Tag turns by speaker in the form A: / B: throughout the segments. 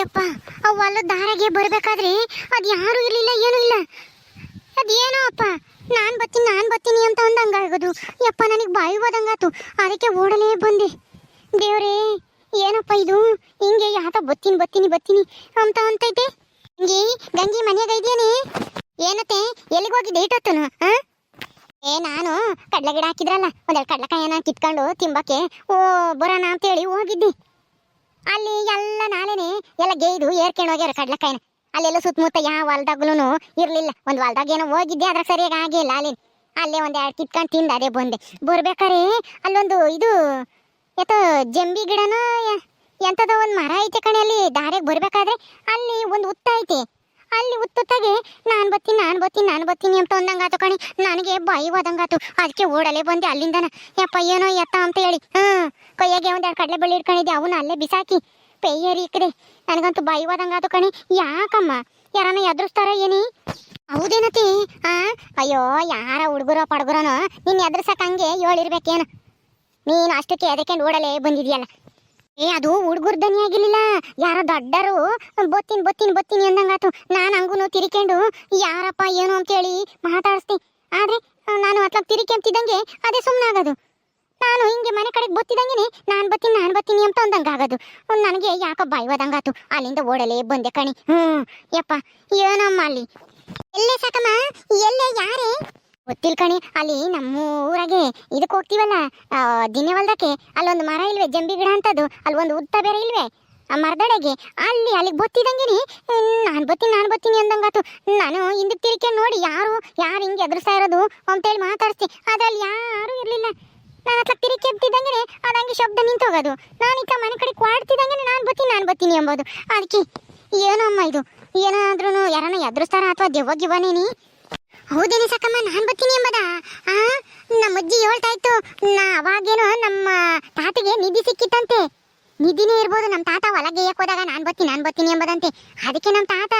A: ಯಪ್ಪ ಅವು ಅಲ್ಲ ಬರಬೇಕಾದ್ರೆ ಅದು ಯಾರು ಇರಲಿಲ್ಲ, ಏನೂ ಇಲ್ಲ. ಅದೇನೋ ಅಪ್ಪ, ನಾನು ಬರ್ತೀನಿ, ನಾನು ಬತ್ತೀನಿ ಅಂತ ಅಂದಂಗಾಗೋದು. ಯಪ್ಪ, ನನಗೆ ಬಾಯಿ ಹೋದಂಗಾತು. ಅದಕ್ಕೆ ಓಡಲೇ ಬಂದೆ. ದೇವ್ರೇ, ಏನಪ್ಪ ಇದು? ಹಿಂಗೆ ಯಾತ ಬತ್ತೀನಿ ಬತ್ತೀನಿ ಬತ್ತೀನಿ ಅಂತ ಅಂತೈತೆ ಹಿಂಗೆ ಗಂಗಿ ಮನೆಯಾಗ ಇದೆಯೇನೆ? ಏನತ್ತೆ, ಎಲ್ಲಿಗೆ ಹೋಗಿದ್ದೆ ಇಟ್ಟೊತ್ತನು ಹಾ ಏ, ನಾನು ಕಡಲೆ ಗಿಡ ಹಾಕಿದ್ರಲ್ಲ, ಒಂದೆರಡು ಕಡ್ಲೆಕಾಯನ್ನ ಕಿತ್ಕೊಂಡು ತಿಂಬಕ್ಕೆ, ಓ, ಬರೋಣ ಅಂತೇಳಿ ಹೋಗಿದ್ದೆ. ಅಲ್ಲಿ ಎಲ್ಲ ನಾಳೆನೆ ಎಲ್ಲ ಗೇಯ್ದು ಏರ್ಕೊಂಡು ಹೋಗ್ಯಾರ ಕಡ್ಲಕಾಯಿನ. ಅಲ್ಲೆಲ್ಲ ಸುತ್ತಮುತ್ತ ಯಾವ ಹೊಲ್ದಾಗ್ಲೂ ಇರ್ಲಿಲ್ಲ. ಒಂದು ಹೊಲ್ದಾಗ ಏನೋ ಹೋಗಿದ್ದೆ ಅದ್ರ ಸರಿಯಾಗಿ ಆಗಿಲ್ಲ ಅಲ್ಲಿ ಅಲ್ಲೇ ಒಂದು ಎರಡು ಕಿತ್ಕೊಂಡು ತಿಂದ ಅದೇ ಬಂದೆ ಬರ್ಬೇಕಾರೆ ಅಲ್ಲೊಂದು ಇದು, ಎತ್ತ ಜಂಬಿ ಗಿಡನೂ ಎಂತದೋ ಒಂದು ಮರ ಐತೆ ಕಣೆ ಅಲ್ಲಿ. ದಾರಿಗೆ ಬರ್ಬೇಕಾದ್ರೆ ಅಲ್ಲಿ ಒಂದು ಉತ್ತ ಐತೆ. ಅಲ್ಲಿ ಉತ್ತುತ್ತಾಗೆ, ನಾನು ಬತ್ತೀನಿ ನಾನು ಬತ್ತೀನಿ ನಾನು ಬತ್ತೀನಿ ಅಂತ ಅಂದಂಗಾತು ಕಣಿ. ನನಗೆ ಬಾಯಿ ಹೋದಂಗಾತು ಅದಕ್ಕೆ ಓಡಲೇ ಬಂದೆ ಅಲ್ಲಿಂದನ. ಯಪ್ಪ, ಏನೋ ಎತ್ತ ಅಂತ ಹೇಳಿ. ಹಾಂ ಕೈಯಾಗೆ ಒಂದೆರಡು ಕಡಲೆ ಬಳ್ಳಿ ಇಟ್ಕೊಂಡಿದ್ದೆ, ಅವನ್ನ ಅಲ್ಲೇ ಬಿಸಾಕಿ. ಪೆಯ್ಯರಿ ಇಕ್ಕದೆ ನನಗಂತೂ ಬಾಯಿ ಹೋದಂಗಾತು ಕಣೆ. ಯಾಕಮ್ಮ? ಯಾರನ್ನ ಎದುರಿಸ್ತಾರ ಏನಿ? ಹೌದೇನತಿ? ಆ? ಅಯ್ಯೋ, ಯಾರ ಹುಡುಗರೋ ಪಡ್ಗುರೋನೋ. ನಿನ್ನ ಎದುರ್ಸಕ್ ಹಂಗೆ ಹೇಳಿರ್ಬೇಕೇನು ನೀನು ಅಷ್ಟಕ್ಕೆ ಅದಕ್ಕೆ ಓಡಲೇ ಬಂದಿದ್ಯಲ್ಲ. ಏ, ಅದು ಹುಡುಗರ ದನಿ ಆಗಿರ್ಲಿಲ್ಲ. ಯಾರೋ ದೊಡ್ಡರು, ಬತ್ತೀನಿ ಬತ್ತೀನಿ ಬತ್ತೀನಿ ಅಂದಂಗಾತು ನಾನು ಹಂಗೂ ತಿರ್ಕೊಂಡು ಯಾರಪ್ಪ, ಏನು ಅಂತೇಳಿ ಮಾತಾಡಿಸ್ತಿ ಆದ್ರೆ, ನಾನು ಅತ್ಲಾಗ ತಿರಿಕೆಂತಿದ್ದಂಗೆ ಅದೇ ಸುಮ್ಮನಾಗೋದು ನಾನು ಹಿಂಗೆ ಮನೆ ಕಡೆಗೆ ಬೊತ್ತಿದಂಗೆ ನಾನು ಬತ್ತೀನಿ ನಾನು ಬತ್ತೀನಿ ಅಂತ ಅಂದಂಗಾಗೋದು. ನನಗೆ ಯಾಕೋ ಬಾಯಿ ಹೋದಂಗಾತು ಅಲ್ಲಿಂದ ಓಡಲೇ ಬಂದೆ ಕಣಿ. ಹ್ಞೂ ಯಪ್ಪ, ಏನಮ್ಮ ಅಲ್ಲಿ? ಎಲ್ಲೇ ಸಾಕಮ್ಮ? ಎಲ್ಲೇ ಯಾರೇ? ಗೊತ್ತಿಲ್ಲ ಕಣಿ. ಅಲ್ಲಿ ನಮ್ಮ ಊರಾಗೆ ಇದಕ್ಕೆ ಹೋಗ್ತೀವಲ್ಲ? ದಿನವಲ್ದಕ್ಕೆ ದಿನೇ ಹೊಲ್ದಕ್ಕೆ ಅಲ್ಲೊಂದು ಮರ ಇಲ್ವೇ, ಜಂಬಿ ಗಿಡ ಅಂತದ್ದು ಅಲ್ಲಿ ಒಂದು ಉದ್ದ ಬೇರೆ ಇಲ್ವೇ? ಆ ಮರದಡೆಗೆ. ಅಲ್ಲಿ ಅಲ್ಲಿಗೆ ಬತ್ತಿದಂಗೆನೆ ನಾನು ಬತ್ತೀನಿ ನಾನು ಬತ್ತೀನಿ ಅಂದಂಗಾತು. ನಾನು ಹಿಂದಕ್ಕೆ ತಿರ್ಕೊಂಡು ನೋಡಿ ಯಾರು ಯಾರು ಹಿಂಗೆ ಎದುರಿಸ್ತಾ ಇರೋದು ಅಂತೇಳಿ ಮಾತಾಡ್ಸ್ತಿ ಅದ್ರಲ್ಲಿ ಯಾರು ಇರಲಿಲ್ಲ. ನಾನು ಹತ್ರ ತಿರುಗಿ ಎಬ್ತಿದ್ದಂಗೆ ಅದಂಗೆ ಶಬ್ದ ನಿಂತೋಗೋದು ನಾನು ಈಗ ಮನೆ ಕಡೆ ಕ್ವಾಡ್ತಿದ್ದಂಗೆ ನಾನು ಬತ್ತೀನಿ ನಾನು ಬತ್ತೀನಿ ಎಂಬುದು. ಅದಕ್ಕೆ, ಏನೋ ಅಮ್ಮ ಇದು. ಏನಾದ್ರೂ ಯಾರನ್ನ ಎದುರಿಸ್ತಾರ ಅಥವಾ ದೆವ್ವ ಗಿವ್ವನೇನಿ? ಹೌದೇನೆ ಸಕ್ಕಮ್ಮ, ನಾನು ಬರ್ತೀನಿ ಎಂಬದ. ಆ, ನಮ್ಮ ಅಜ್ಜಿ ಹೇಳ್ತಾ ಇತ್ತು, ನಾ ಅವಾಗೇನೋ ನಮ್ಮ ತಾತಗೆ ನಿಧಿ ಸಿಕ್ಕಿತ್ತಂತೆ. ನಿಧಿನೇ ಇರ್ಬೋದು, ನಮ್ಮ ತಾತ ಹೊಲಗೆ ಹೋದಾಗ ನಾನು ಬರ್ತೀನಿ ನಾನು ಬರ್ತೀನಿ ಎಂಬುದಂತೆ. ಅದಕ್ಕೆ ನಮ್ಮ ತಾತ,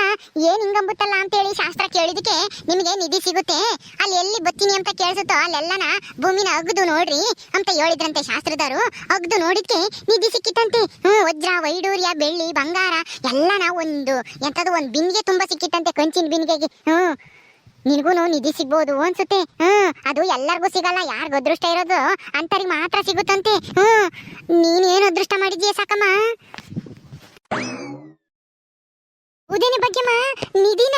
A: ಏನು ಹಿಂಗಂಬುತ್ತಲ್ಲ ಅಂತೇಳಿ ಶಾಸ್ತ್ರ ಕೇಳಿದಕ್ಕೆ ನಿಮಗೆ ನಿಧಿ ಸಿಗುತ್ತೆ. ಅಲ್ಲಿ ಎಲ್ಲಿ ಬರ್ತೀನಿ ಅಂತ ಕೇಳಿಸುತ್ತೋ, ಅಲ್ಲೆಲ್ಲನ ಭೂಮಿನ ಅಗ್ದು ನೋಡ್ರಿ ಅಂತ ಹೇಳಿದ್ರಂತೆ ಶಾಸ್ತ್ರದವರು. ಅಗ್ದು ನೋಡಿದ್ಕೆ ನಿಧಿ ಸಿಕ್ಕಿತ್ತಂತೆ. ಹ್ಞೂ, ವಜ್ರ, ವೈಡೂರ್ಯ, ಬೆಳ್ಳಿ, ಬಂಗಾರ, ಎಲ್ಲನ ಒಂದು ಎಂಥದ್ದು ಒಂದು ಬಿನ್ಗೆ ತುಂಬ ಸಿಕ್ಕಿತ್ತಂತೆ, ಕಂಚಿನ ಬಿನ್ಗೆಗೆ ಹ್ಮ್ ನಿನಗೂ ನಿಧಿ ಸಿಗ್ಬೋದು ಅನ್ಸುತ್ತೆ. ಹ್ಮ್, ಅದು ಎಲ್ಲರಿಗೂ ಸಿಗಲ್ಲ, ಯಾರಿಗೂ ಅದೃಷ್ಟ ಇರೋದು ಅಂತರಿಗೆ ಮಾತ್ರ ಸಿಗುತ್ತಂತೆ. ಹ್ಮ್, ನೀನೇನು ಅದೃಷ್ಟ ಮಾಡಿದ್ಯಾ ಸಾಕಮ್ಮ? ಉದೇನೆ ಬಗ್ಗೆಮ್ಮ, ನಿಧಿನ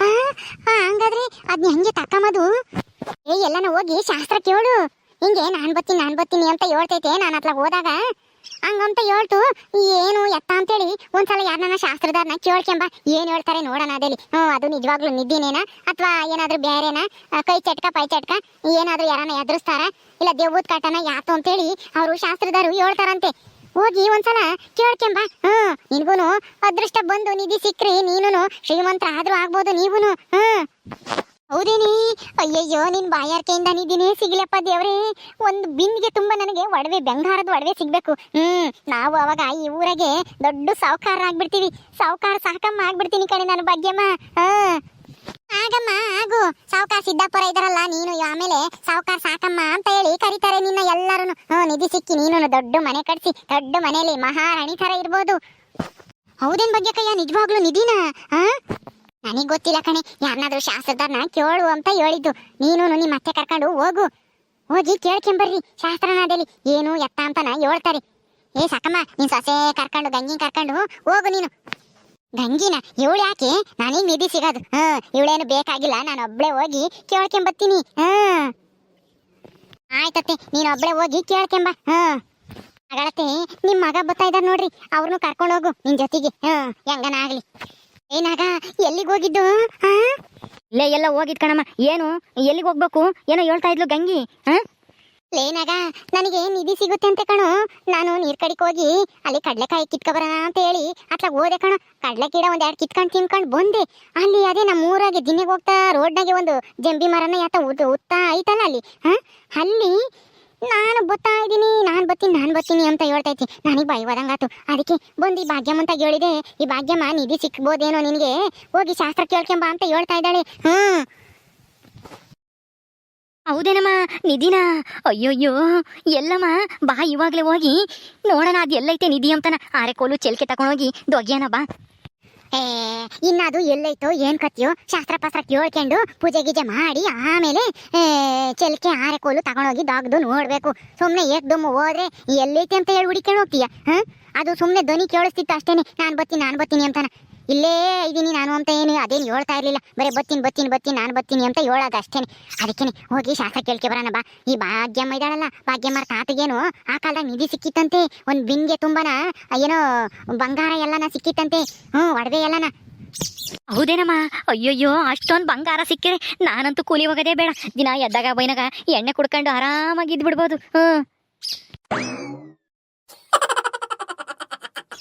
A: ಹಂಗಾದ್ರೆ ಅದ್ನ ಹೆಂಗೆ ತಕ್ಕಮದು? ಏ, ಎಲ್ಲನ ಹೋಗಿ ಶಾಸ್ತ್ರ ಕೇಳು. ಹಿಂಗೆ ನಾನ್ ಬತ್ತೀನಿ ನಾನ್ ಬತ್ತೀನಿ ಅಂತ ಹೇಳ್ತೈತೆ, ನಾನು ಅತ್ಲಾಗ ಹೋದಾಗ. ಹಂಗಂತ ಹೇಳ್ತು. ಏನು ಎತ್ತ ಅಂತೇಳಿ. ಒಂದ್ಸಲ ಯಾರನ್ನ ಶಾಸ್ತ್ರದಾರನ ಕೇಳ್ಕೆಂಬ ಏನ್ ಹೇಳ್ತಾರೆ ನೋಡೋಣ ಅದೇಲಿ ಹ್ಞೂ, ಅದು ನಿಜವಾಗ್ಲೂ ನಿದ್ದಿನೇನ? ಅಥವಾ ಏನಾದ್ರೂ ಬೇರೆನ ಕೈ ಚಟ್ಕ ಪೈ ಚಟ್ಕ? ಏನಾದ್ರೂ ಯಾರನ್ನ ಎದುರಿಸ್ತಾರ? ಇಲ್ಲ ದೇವ್ವದ ಕಾಟನ ಯಾತು ಅಂತೇಳಿ ಅವರು ಶಾಸ್ತ್ರದಾರು ಹೇಳ್ತಾರಂತೆ. ಹೋಗಿ ಒಂದ್ಸಲ ಕೇಳ್ಕೆಂಬ. ಹ್ಮ್ ನಿನ್ಗೂನು ಅದೃಷ್ಟ ಬಂದು ನಿಧಿ ಸಿಕ್ಕ್ರಿ ನೀನು ಶ್ರೀಮಂತ ಆದ್ರೂ ಆಗ್ಬೋದು ನೀವೂನು. ಹ್ಮ್ ಹೌದೇನಿ? ಅಯ್ಯಯ್ಯೋ, ನಿನ್ ಬಾಯಾರಿಕೆಯಿಂದ ನಿದೀನಿ ಸಿಗ್ಲಪ್ಪ ದೇವ್ರೇ. ಒಂದು ಬಿಂದಿಗೆ ತುಂಬಾ ನನಗೆ ಒಡವೆ, ಬೆಂಗಾರದ ಒಡವೆ ಸಿಗ್ಬೇಕು. ಹ್ಮ್, ನಾವು ಅವಾಗ ಈ ಊರಾಗೆ ದೊಡ್ಡ ಸಾವುಕಾರ ಆಗ್ಬಿಡ್ತೀವಿ. ಸಾವುಕಾರ ಸಾಕಮ್ಮ ಆಗ್ಬಿಡ್ತೀನಿ ಕಣೆ ನನ್ನ ಭಾಗ್ಯಮ್ಮ. ಹಾ. ಆಗಮ್ಮ ಆಗು. ಸಾವುಕಾರ ಸಿದ್ದಾಪುರ ಇದಾರಲ್ಲ, ನೀನು ಆಮೇಲೆ ಸಾವುಕಾರ ಸಾಕಮ್ಮ ಅಂತ ಹೇಳಿ ಕರೀತಾರೆ ನಿನ್ನ ಎಲ್ಲರೂ ಹ್ಞೂ ನಿಧಿ ಸಿಕ್ಕಿ ನೀನು ದೊಡ್ಡ ಮನೆ ಕಟ್ಸಿ, ದೊಡ್ಡ ಮನೆಯಲ್ಲಿ ಮಹಾರಾಣಿ ತರ ಇರ್ಬೋದು. ಹೌದೇನ್ ಬಗ್ಗೆ ಕಯ್ಯ ನಿಜವಾಗ್ಲೂ ನಿಧಿನ? ಹಾ? ನನಗ್ ಗೊತ್ತಿಲ್ಲ ಕಣೆ ಯಾರನ್ನಾದ್ರೂ ಶಾಸ್ತ್ರದಾರನ ಕೇಳು ಅಂತ ಹೇಳಿದ್ದು. ನೀನು ನಿಮ್ಮ ಅತ್ತೆ ಕರ್ಕೊಂಡು ಹೋಗು. ಹೋಗಿ ಕೇಳ್ಕೊಂಬರ್ರಿ, ಶಾಸ್ತ್ರನಾದಲ್ಲಿ ಏನು ಎತ್ತ ಅಂತನ ಹೇಳ್ತಾರೆ. ಏ ಸಕಮ್ಮ, ನೀನ್ ಸೊಸೆ ಕರ್ಕೊಂಡು, ಗಂಗಿನ ಕರ್ಕೊಂಡು ಹೋಗು ನೀನು. ಗಂಗಿನ ಇವಳು ಯಾಕೆ? ನನಗೆ ನಿಧಿ ಸಿಗೋದು. ಹಾ, ಇವಳೇನು ಬೇಕಾಗಿಲ್ಲ, ನಾನು ಒಬ್ಳೆ ಹೋಗಿ ಕೇಳ್ಕೊಂಬತ್ತೀನಿ. ಹ್ಮ್ ಆಯ್ತತ್ತೆ ನೀನು ಒಬ್ಳೆ ಹೋಗಿ ಕೇಳ್ಕೊಂಬ. ಹಾ. ಅಗಳತ್ತೆ ನಿಮ್ಮ ಮಗ ಬರ್ತಾ ಇದ್ದಾರೆ ನೋಡ್ರಿ ಅವ್ರನ್ನೂ ಕರ್ಕೊಂಡು ಹೋಗು ನಿನ್ ಜೊತೆಗೆ. ಹ್ಮ್ ಹೆಂಗನ ಆಗ್ಲಿ. ಏನಾಗ ಎಲ್ಲಿಗೆ ಹೋಗಿದ್ದು? ಹಾ
B: ಇಲ್ಲೇ ಎಲ್ಲ ಹೋಗಿದ್ ಕಣಮ್ಮ. ಏನು? ಎಲ್ಲಿಗೆ ಹೋಗ್ಬೇಕು? ಏನೋ ಹೇಳ್ತಾ ಇದ್ಲು ಗಂಗಿ ಹ
A: ಲೇನಾಗ ನನಗೆ ನಿಧಿ ಸಿಗುತ್ತೆ ಅಂತ ಕಣೋ. ನಾನು ನೀರ್ ಕಡಿಕ್ ಹೋಗಿ ಅಲ್ಲಿ ಕಡ್ಲೆಕಾಯಿ ಕಿತ್ಕೊಬರೋಣ ಅಂತ ಹೇಳಿ ಅತ್ಲಾಗ ಹೋದೆ ಕಣೋ. ಕಡ್ಲೆ ಗಿಡ ಒಂದ್ ಎರಡು ಕಿತ್ಕೊಂಡು ತಿನ್ಕೊಂಡು ಬಂದೆ. ಅಲ್ಲಿ ಅದೇ ನಮ್ಮ ಊರಾಗೆ ದಿನಿಗೆ ಹೋಗ್ತಾ ರೋಡ್ನಾಗೆ ಒಂದು ಜಂಬಿ ಮರನ ಯಾತ ಉದ್ದ ಉತ್ತ ಐತಲ್ಲ ಅಲ್ಲಿ ಹಾ ಅಲ್ಲಿ ನಾನು ಬತ್ತಾ ಇದ್ದೀನಿ, ನಾನು ಬತ್ತೀನಿ ನಾನು ಬತ್ತೀನಿ ಅಂತ ಹೇಳ್ತೈತಿ ನನಗೆ ಭಯ ಹೋದಂಗಾತು ಅದಕ್ಕೆ ಬಂದು ಈ ಭಾಗ್ಯಮ್ಮ ಅಂತ ಹೇಳಿದೆ ಈ ಭಾಗ್ಯಮ್ಮ, ನಿಧಿ ಸಿಕ್ಬೋದೇನೋ ನಿನಗೆ? ಹೋಗಿ ಶಾಸ್ತ್ರ ಕೇಳ್ಕೊಂಬ ಅಂತ ಹೇಳ್ತಾ ಇದ್ದಾಳೆ. ಹ್ಮ್.
B: ಹೌದೇನಮ್ಮ, ನಿಧಿನ? ಅಯ್ಯೋಯ್ಯೋ, ಎಲ್ಲಮ್ಮ, ಬಾ ಇವಾಗಲೇ ಹೋಗಿ. ನೋಡೋಣ ಅದು ಎಲ್ಲೈತೆ ನಿಧಿ ಅಂತನ. ಆರೆ ಕೋಲು ಚೆಲ್ಕೆ ತಗೊಂಡೋಗಿ ದೊಗ್ಯಾನ ಬಾ.
A: ಏ, ಇನ್ನದು ಎಲ್ಲೈತೋ, ಏನ್ ಕತ್ತಿಯೋ ಶಾಸ್ತ್ರ ಪಾಸ್ತ್ರ ಕೇಳ್ಕೊಂಡು ಪೂಜೆ ಗೀಜೆ ಮಾಡಿ ಆಮೇಲೆ ಚೆಲ್ಕೆ ಆರೆ ಕೋಲು ತಗೊಂಡೋಗಿ ದಾಗ್ದು ನೋಡ್ಬೇಕು. ಸುಮ್ನೆ ಏಕ್ದಮ್ ಹೋದ್ರೆ ಎಲ್ಲೈತೆ ಅಂತ ಹೇಳಿ ಹುಡಿಕೊಂಡು ಹೋಗ್ತೀಯ, ಹ? ಅದು ಸುಮ್ನೆ ಧ್ವನಿ ಕೇಳಿಸ್ತಿತ್ತು ಅಷ್ಟೇನೆ. ನಾನ್ ಬತ್ತೀನಿ ನಾನ್ ಬತ್ತೀನಿ ಅಂತಾನ. ಇಲ್ಲೇ ಇದೀನಿ ನಾನು ಅಂತ ಏನು ಅದೇನು ಹೇಳ್ತಾ ಇರಲಿಲ್ಲ. ಬರೀ ಬತ್ತೀನಿ ಬತ್ತೀನಿ ಬತ್ತೀನಿ ನಾನು ಬತ್ತೀನಿ ಅಂತ ಹೇಳೋದು ಅಷ್ಟೇನೆ. ಅದಕ್ಕೇನೆ ಹೋಗಿ ಶಾಸ್ತ್ರ ಕೇಳ್ಕೆ ಬರೋಣ ಬಾ. ಈ ಭಾಗ್ಯಮ್ಮ ಇದ್ದಾಳಲ್ಲ ಭಾಗ್ಯಮ್ಮರ ತಾತಗೇನು ಆ ಕಾಲದಾಗ ನಿಧಿ ಸಿಕ್ಕಿತ್ತಂತೆ, ಒಂದು ಬಿನ್ಗೆ ತುಂಬನ, ಏನೋ ಬಂಗಾರ ಎಲ್ಲನ ಸಿಕ್ಕಿತ್ತಂತೆ. ಹ್ಞೂ ಒಡವೆ ಎಲ್ಲನ.
B: ಹೌದೇನಮ್ಮ? ಅಯ್ಯಯ್ಯೋ, ಅಷ್ಟೊಂದು ಬಂಗಾರ ಸಿಕ್ಕಿದೆ ನಾನಂತೂ ಕೂಲಿ ಹೋಗೋದೇ ಬೇಡ. ದಿನ ಎದ್ದಾಗ ಬೈನಾಗ ಎಣ್ಣೆ ಕುಡ್ಕೊಂಡು ಆರಾಮಾಗಿ ಇದ್ ಬಿಡ್ಬೋದು ಹ್ಮ್.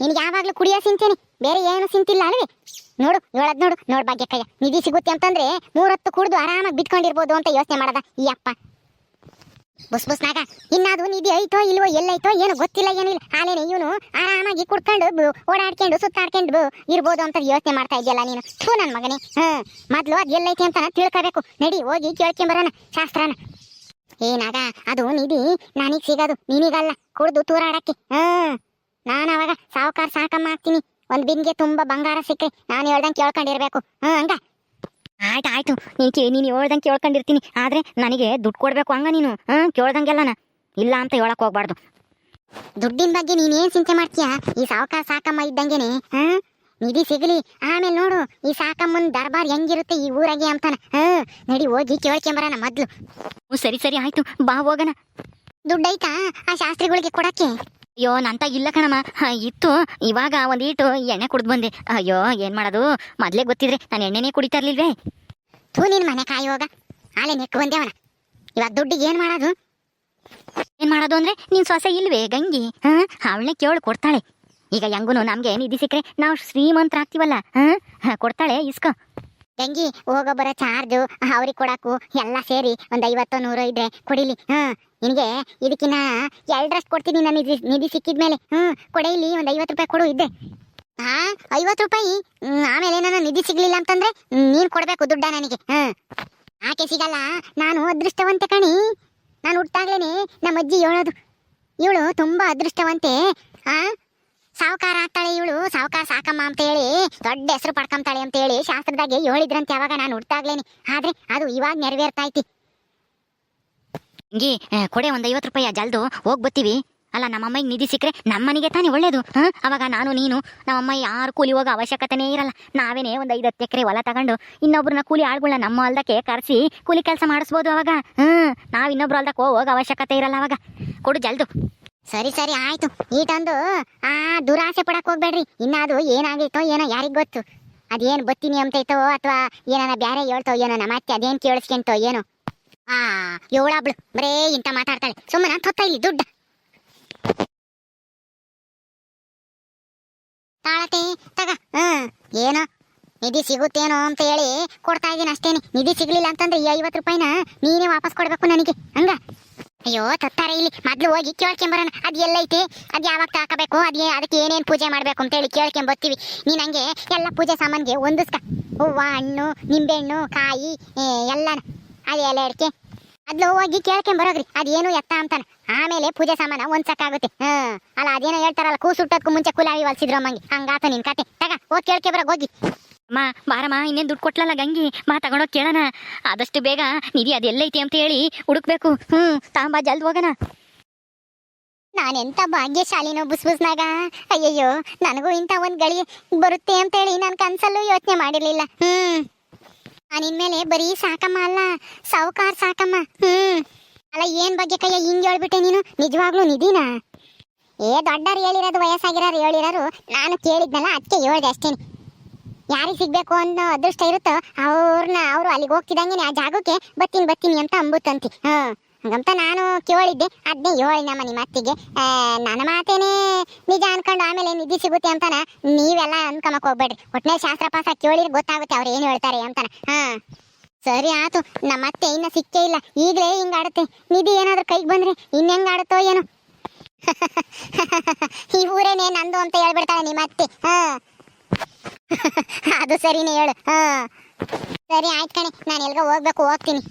A: ನಿನಗೆ ಯಾವಾಗಲೂ ಕುಡಿಯೋ ಸಿಂತೀನಿ ಬೇರೆ ಏನು ಸಿಂತಿಲ್ಲ ಅಲ್ವೇ? ನೋಡು ಹೇಳದ್ ನೋಡು, ನೋಡ್ ಭಾಗ್ಯಕ್ಕಯ್ಯ. ನಿಧಿ ಸಿಗುತ್ತೆ ಅಂತಂದ್ರೆ ಮೂರತ್ತು ಕುಡಿದು ಆರಾಮಾಗಿ ಬಿತ್ಕೊಂಡಿರ್ಬೋದು ಅಂತ ಯೋಚನೆ ಮಾಡದ ಈ ಅಪ್ಪ. ಬುಸ್ ಬುಸ್ನಾಗ ಇನ್ನಾದು ನಿಧಿ ಐತೋ ಇಲ್ವೋ, ಎಲ್ಲೈತೋ ಏನು ಗೊತ್ತಿಲ್ಲ ಏನಿಲ್ಲ ಆಲೇನೆ ಇವನು ಆರಾಮಾಗಿ ಕುಡ್ಕೊಂಡು ಓಡಾಡ್ಕೊಂಡು, ಸುತ್ತಾಡ್ಕೊಂಡು ಇರ್ಬೋದು ಅಂತ ಯೋಚನೆ ಮಾಡ್ತಾ ಇದೆಯಲ್ಲ ನೀನು. ಥೂ ನನ್ನ ಮಗನೇ. ಹ್ಮ್ ಮೊದಲು ಅದು ಎಲ್ಲೈತೆ ಅಂತ ತಿಳ್ಕೊಬೇಕು. ನಡಿ, ಹೋಗಿ ಕೇಳ್ಕೊಂಬರೋಣ ಶಾಸ್ತ್ರನ. ಏನಾಗ ಅದು ನಿಧಿ, ನಾನೀಗ ಸಿಗೋದು, ನಿನಗಲ್ಲ. ಕುಡ್ದು ತೂರಾಡಕ್ಕೆ. ಹ್ಮ್ ನಾನು ಅವಾಗ ಸಾವುಕಾರ ಸಾಕಮ್ಮ ಆಗ್ತೀನಿ. ಒಂದು ಬಿನ್ಗೆ ತುಂಬಾ ಬಂಗಾರ ಸಿಕ್ಕಿ ನಾನು ಹೇಳ್ದಂಗೆ ಕೇಳ್ಕೊಂಡಿರ್ಬೇಕು. ಹ್ಞೂ ಹಂಗ?
B: ಆಯ್ತು ಆಯ್ತು. ನೀನು ಕೇ, ನೀನು ಹೇಳ್ದಂಗೆ ಕೇಳ್ಕೊಂಡಿರ್ತೀನಿ. ಆದ್ರೆ ನನಗೆ ದುಡ್ಡು ಕೊಡ್ಬೇಕು ಹಂಗ ನೀನು. ಹ್ಞೂ ಕೇಳ್ದಂಗೆಲ್ಲನ ಇಲ್ಲ ಅಂತ ಹೇಳಕ್ ಹೋಗ್ಬಾರ್ದು.
A: ದುಡ್ಡಿನ ಬಗ್ಗೆ ನೀನೇನು ಚಿಂತೆ ಮಾಡ್ತೀಯಾ? ಈ ಸಾವುಕಾರ ಸಾಕಮ್ಮ ಇದ್ದಂಗೆನೆ, ಹ್ಮ್? ನಿಧಿ ಸಿಗಲಿ. ಆಮೇಲೆ ನೋಡು, ಈ ಸಾಕಮ್ಮನ ದರ್ಬಾರ್ ಹೆಂಗಿರುತ್ತೆ ಈ ಊರಾಗೆ ಅಂತಾನ. ಹ್ಮ್, ನಡಿ ಹೋಗಿ ಕೇಳ್ಕೊಂಬರೋಣ ಮೊದ್ಲು.
B: ಸರಿ ಸರಿ, ಆಯ್ತು. ಬಾ, ಹೋಗೋಣ.
A: ದುಡ್ಡೈತಾ ಆ ಶಾಸ್ತ್ರಿಗಳಿಗೆ ಕೊಡಕ್ಕೆ?
B: ಅಯ್ಯೋ ನಂತ ಇಲ್ಲ ಕಣಮ್ಮ. ಹ, ಇತ್ತು. ಇವಾಗ ಒಂದೀಟು ಎಣ್ಣೆ ಕುಡ್ದು ಬಂದೆ. ಅಯ್ಯೋ ಏನ್ ಮಾಡೋದು? ಮೊದ್ಲೇ ಗೊತ್ತಿದ್ರೆ ನಾನು ಎಣ್ಣೆನೇ ಕುಡಿತಾ ಇರ್ಲಿಲ್ವೇ?
A: ತೂ ನಿನ್ನ ಮನೆ ಕಾಯಿ ಹೋಗ. ಆಲೆ ನೆಕ್ ಬಂದೇವನ ಇವಾಗ ದುಡ್ಡಿಗೆ ಏನ್ ಮಾಡೋದು?
B: ಏನ್ ಮಾಡೋದು ಅಂದ್ರೆ ನಿನ್ ಸೊಸೆ ಇಲ್ವೇ ಗಂಗಿ? ಹಾ ಅವಳನ್ನೇ ಕೇಳು ಕೊಡ್ತಾಳೆ. ಈಗ ಹೆಂಗುನು ನಮ್ಗೆ ನಿಧಿ ಸಿಕ್ಕರೆ ನಾವು ಶ್ರೀಮಂತರಾಗ್ತೀವಲ್ಲ ಹಾ? ಕೊಡ್ತಾಳೆ ಇಸ್ಕೋ.
A: ಗಂಗಿ ಹೋಗೋ ಬರೋ ಚಾರ್ಜು ಅವ್ರಿಗೆ ಕೊಡಾಕು ಎಲ್ಲ ಸೇರಿ ಒಂದ್ ಐವತ್ತು ನೂರು ಇದ್ರೆ ಕೊಡಿಲಿ ಹ್ಮ್ ನಿನಗೆ ಇದಕ್ಕಿನ್ನ ಎರಡರಷ್ಟು ಕೊಡ್ತೀನಿ ನಾನು ನಿಧಿ ನಿಧಿ ಸಿಕ್ಕಿದ್ಮೇಲೆ ಕೊಡೆ ಇಲ್ಲಿ ಒಂದು ಐವತ್ತು ರೂಪಾಯಿ ಕೊಡು ಇದ್ದೆ. ಹಾಂ ಐವತ್ತು ರೂಪಾಯಿ? ಆಮೇಲೆ ನನ್ನ ನಿಧಿ ಸಿಗ್ಲಿಲ್ಲ ಅಂತಂದರೆ ನೀನು ಕೊಡಬೇಕು ದುಡ್ಡ ನನಗೆ. ಹ್ಞೂ ಆಕೆ ಸಿಗಲ್ಲ? ನಾನು ಅದೃಷ್ಟವಂತೆ ಕಣಿ. ನಾನು ಹುಟ್ಟಾಗ್ಲೇನೆ ನಮ್ಮ ಅಜ್ಜಿ ಹೇಳೋದು. ಇವಳು ತುಂಬಾ ಅದೃಷ್ಟವಂತೆ. ಆ, ಸಾವುಕಾರ ಆಗ್ತಾಳೆ ಇವಳು. ಸಾವುಕಾರ ಸಾಕಮ್ಮ ಅಂತ ಹೇಳಿ, ದೊಡ್ಡ ಹೆಸರು ಪಡ್ಕೊಂತಾಳೆ ಅಂತ ಹೇಳಿ ಶಾಸ್ತ್ರದಾಗೆ ಹೇಳಿದ್ರಂತೆ ಅವಾಗ ನಾನು ಹುಟ್ಟಾಗ್ಲೇನೆ ಆದ್ರೆ ಅದು ಇವಾಗ ನೆರವೇರ್ತಾ ಐತಿ.
B: ಹಿಂಗಿ ಕೊಡೆ ಒಂದ್ ಐವತ್ತು ರೂಪಾಯಿ ಜಲ್ದು ಹೋಗ್ ಬತ್ತೀವಿ. ಅಲ್ಲ ನಮ್ಮ ಅಮ್ಮಗೆ ನಿಧಿ ಸಿಕ್ಕರೆ ನಮ್ಮನಿಗೆ ತಾನೇ ಒಳ್ಳೇದು. ಹಾಂ? ಅವಾಗ ನಾನು, ನೀನು, ನಮ್ಮಮ್ಮ ಯಾರು ಕೂಲಿ ಹೋಗೋ ಅವಶ್ಯಕತೆನೇ ಇರಲ್ಲ. ನಾವೇನೇ ಒಂದು ಐದು ಹತ್ತು ಎಕರೆ ಹೊಲ ತಗೊಂಡು ಇನ್ನೊಬ್ರನ್ನ ಕೂಲಿ ಆಳ್ಗಳನ್ನ ನಮ್ಮ ಹೊಲ್ದಕ್ಕೆ ಕರೆಸಿ ಕೂಲಿ ಕೆಲಸ ಮಾಡಿಸ್ಬೋದು ಅವಾಗ. ಹ್ಮ್ ನಾವ್ ಇನ್ನೊಬ್ರು ಹೊಲ್ದಕ್ಕೆ ಹೋಗೋ ಅವಶ್ಯಕತೆ ಇರಲ್ಲ ಅವಾಗ. ಕೊಡು ಜಲ್ದು.
A: ಸರಿ ಸರಿ, ಆಯ್ತು. ಈಟೊಂದು ಆ, ದುರಾಸೆ ಪಡಕ್ ಹೋಗ್ಬೇಡ್ರಿ. ಇನ್ನ ಅದು ಏನಾಗಿತ್ತೋ ಏನೋ ಯಾರಿಗ್ ಗೊತ್ತು. ಅದೇನ್ ಬತ್ತೀನಿ ಅಂತೈತೋ ಅಥವಾ ಏನಾರ ಬ್ಯಾರೆ ಹೇಳ್ತೋ ಏನೋ ನಮ್ಮ ಅತ್ತೆ ಅದೇನ್ ಕೇಳಿಸ್ಕೊಂತೋ ಏನೋ. ಆ ಏಳಾಬ್ಳು ಬರೇ ಇಂತ ಮಾತಾಡ್ತಾಳೆ. ಸುಮ್ಮನೆ ತೊತ್ತ ಇಲ್ಲಿ ದುಡ್ಡ. ತಾಳತೆ, ತಗ. ಹ್ಮ್. ಏನೋ? ನಿಧಿ ಸಿಗುತ್ತೇನೋ ಅಂತ ಹೇಳಿ ಕೊಡ್ತಾ ಇದೀನಿ ಅಷ್ಟೇನೆ. ನಿಧಿ ಸಿಗ್ಲಿಲ್ಲ ಅಂತಂದ್ರೆ ಈ ಐವತ್ತು ರೂಪಾಯಿನ ನೀನೇ ವಾಪಸ್ ಕೊಡ್ಬೇಕು ನನಗೆ. ಹಂಗ? ಅಯ್ಯೋ, ತತ್ತಾರೆ ಇಲ್ಲಿ. ಮೊದ್ಲು ಹೋಗಿ ಕೇಳ್ಕೊಂಬರೋಣ. ಅದ್ ಎಲ್ಲೈತಿ? ಅದ್ ಯಾವಾಗ ತಾಕಬೇಕು? ಅದ್ ಅದಕ್ಕೆ ಏನೇನ್ ಪೂಜೆ ಮಾಡ್ಬೇಕು ಅಂತ ಹೇಳಿ ಕೇಳ್ಕೊಂಬರ್ತೀವಿ. ನೀನ್ ಹಂಗೆ ಎಲ್ಲ ಪೂಜೆ ಸಾಮಾನ್ಗೆ ಒಂದಿಸ್ಕ. ಹೂವ, ಹಣ್ಣು, ನಿಂಬೆಹಣ್ಣು, ಕಾಯಿ ಎಲ್ಲನ. ಅದು ಎಲೆ ಅಡಿಕೆ ಅದ್ಲ ಹೋಗಿ ಕೇಳ್ಕೊಂಬರೋಗ್ರಿ ಅದೇನು ಎತ್ತ ಅಂತಾನೆ. ಆಮೇಲೆ ಪೂಜೆ ಸಾಮಾನ ಆಗುತ್ತೆ. ಹ್ಮ್ ಅಲ್ಲ ಅದೇನೋ ಹೇಳ್ತಾರಲ್ಲ ಕೂಸುಟ್ಟೋದ್ಕು ಮುಂಚೆ ಕುಲಾವಿ ಹೊಲ್ಸಿದ್ರು ಅಮ್ಮಂಗೆ. ಹಂಗಾತ ನಿನ್ ಕತೆ. ತಗ ಹೋಗಿ ಕೇಳ್ಕೊಂಬರೋಗ್ ಹೋಗಿ.
B: ಅಮ್ಮ ಬಾರಮ್ಮ ಇನ್ನೇನು ದುಡ್ಡು ಕೊಟ್ಲಲ್ಲ ಗಂಗಿ? ಬಾ ತಗೊಂಡೋಗಿ ಕೇಳೋಣ. ಆದಷ್ಟು ಬೇಗ ನಿಧಿ ಅದೆಲ್ಲೈತಿ ಅಂತ ಹೇಳಿ ಹುಡುಕ್ಬೇಕು. ಹ್ಮ್ ತಾಂಬಾ ಜಲ್ದ್ ಹೋಗೋಣ.
A: ನಾನೆಂತ ಭಾಗ್ಯಶಾಲಿನೋ ಬುಸ್ ಬುಸ್ನಾಗ? ಅಯ್ಯಯ್ಯೋ ನನಗೂ ಇಂಥ ಒಂದು ಗಳಿ ಬರುತ್ತೆ ಅಂತ ಹೇಳಿ ನಾನು ಕನ್ಸಲ್ಲೂ ಯೋಚನೆ ಮಾಡಿರಲಿಲ್ಲ. ಹ್ಮ್. ನಾನಿನ್ಮೇಲೆ ಬರೀ ಸಾಕಮ್ಮ ಅಲ್ಲ, ಸಾವುಕಾರ ಸಾಕಮ್ಮ. ಹ್ಮ್. ಅಲ್ಲ, ಏನ್ ಬಗ್ಗೆ ಕೈಯ ಹಿಂಗ್ ಹೇಳ್ಬಿಟ್ಟೆ ನೀನು? ನಿಜವಾಗ್ಲೂ ನಿಧಿನಾ? ಏ ದೊಡ್ಡರು ಹೇಳಿರೋದು, ವಯಸ್ಸಾಗಿರೋರು ಹೇಳಿರೋರು ನಾನು ಕೇಳಿದ್ನಲ್ಲ, ಅದಕ್ಕೆ ಹೇಳ್ದೆ ಅಷ್ಟೇನೆ. ಯಾರಿಗೆ ಸಿಗ್ಬೇಕು ಅನ್ನೋ ಅದೃಷ್ಟ ಇರುತ್ತೋ ಅವ್ರನ್ನ ಅವರು ಅಲ್ಲಿಗೆ ಹೋಗ್ತಿದ್ದಂಗೆ ಆ ಜಾಗಕ್ಕೆ ಬತ್ತೀನಿ ಬತ್ತೀನಿ ಅಂತ ಅಂಬುತ್ತಂತಿ. ಹ್ಮ್. ಹಂಗಂತ ನಾನು ಕೇಳಿದ್ದೆ. ಅದನ್ನೇ ಹೇಳಿ ನಮ್ಮ ಅತ್ತಿಗೆ. ನನ್ನ ಮಾತೇನೆ ನಿಜ ಅನ್ಕೊಂಡು ಆಮೇಲೆ ನಿಧಿ ಸಿಗುತ್ತೆ ಅಂತಾನ? ನೀವೆಲ್ಲ ಅನ್ಕೊಂಬಕ್ ಹೋಗ್ಬೇಡ್ರಿ. ಒಟ್ನೇ ಶಾಸ್ತ್ರ ಪಾಸ ಕೇಳಿದ್ರೆ ಗೊತ್ತಾಗುತ್ತೆ ಅವ್ರು ಏನು ಹೇಳ್ತಾರೆ ಅಂತಾನ. ಹಾ. ಸರಿ ಆತು. ನಮ್ಮ ಅತ್ತೆ ಇನ್ನ ಸಿಕ್ಕೇ ಇಲ್ಲ. ಈಗಲೇ ಹಿಂಗೆ ಆಡುತ್ತೆ. ನಿಧಿ ಏನಾದ್ರೂ ಕೈಗೆ ಬಂದ್ರೆ ಇನ್ನೆಂಗ್ ಆಡುತ್ತೋ ಏನೋ? ಈ ಊರೇನೆ ನಂದು ಅಂತ ಹೇಳ್ಬಿಡ್ತಾಳೆ ನಿಮ್ಮ ಅತ್ತೆ. ಹಾ. ಅದು ಸರಿನೇ ಹೇಳು. ಹಾ. ಸರಿ ಆಯ್ತು ಕಣೆ. ನಾನು ಎಲ್ಗ ಹೋಗ್ಬೇಕು, ಹೋಗ್ತೀನಿ.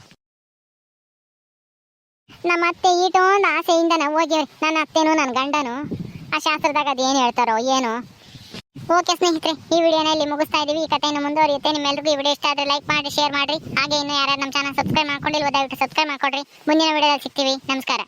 A: ನಮ್ಮ ಅತ್ತೆ ಈಟೊಂದು ಆಸೆಯಿಂದ ನಾವು ಹೋಗ್ಯವ್ರಿ. ನನ್ನ ಅತ್ತೆನೂ ನನ್ನ ಗಂಡನು. ಆ ಶಾಸ್ತ್ರದಾಗ ಅದೇನು ಹೇಳ್ತಾರೋ, ಏನು. ಓಕೆ ಸ್ನೇಹಿತರೆ, ಈ ವಿಡಿಯೋನ ಇಲ್ಲಿ ಮುಗಿಸ್ತಾ ಇದೀವಿ ಈ ಕಥೆಯನ್ನು ಮುಂದುವರಿಯುತ್ತೆ. ನಿಮ್ಮೆಲ್ಲರಿಗೂ ಈ ವಿಡಿಯೋ ಇಷ್ಟ ಆದರೆ ಲೈಕ್ ಮಾಡಿ, ಶೇರ್ ಮಾಡಿರಿ ಹಾಗೆ ಇನ್ನು ಯಾರು ನಮ್ಮ ಚಾನಲ್ ಸಬ್ಸ್ಕ್ರೈಬ್ ಮಾಡ್ಕೊಂಡಿಲ್ವೋ, ದಯವಿಟ್ಟು ಸಬ್ಸ್ಕ್ರೈಬ್ ಮಾಡ್ಕೊಡ್ರಿ. ಮುಂದಿನ ವಿಡಿಯೋದಲ್ಲಿ ಸಿಗ್ತೀವಿ. ನಮಸ್ಕಾರ.